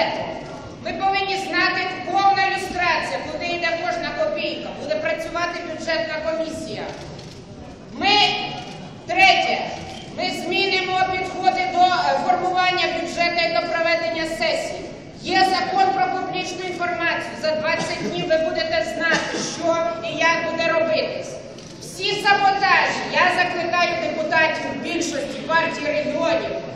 бюджету. Ми повинні знати повна люстрація, куди йде кожна копійка, буде працювати бюджетна комісія. Ми, третє, ми змінимо підходи до е, формування бюджету і до проведення сесії. Є закон про публічну інформацію. За 20 днів ви будете знати, що і як буде робитись. Всі саботажі я закликаю депутатів більшості партії регіонів.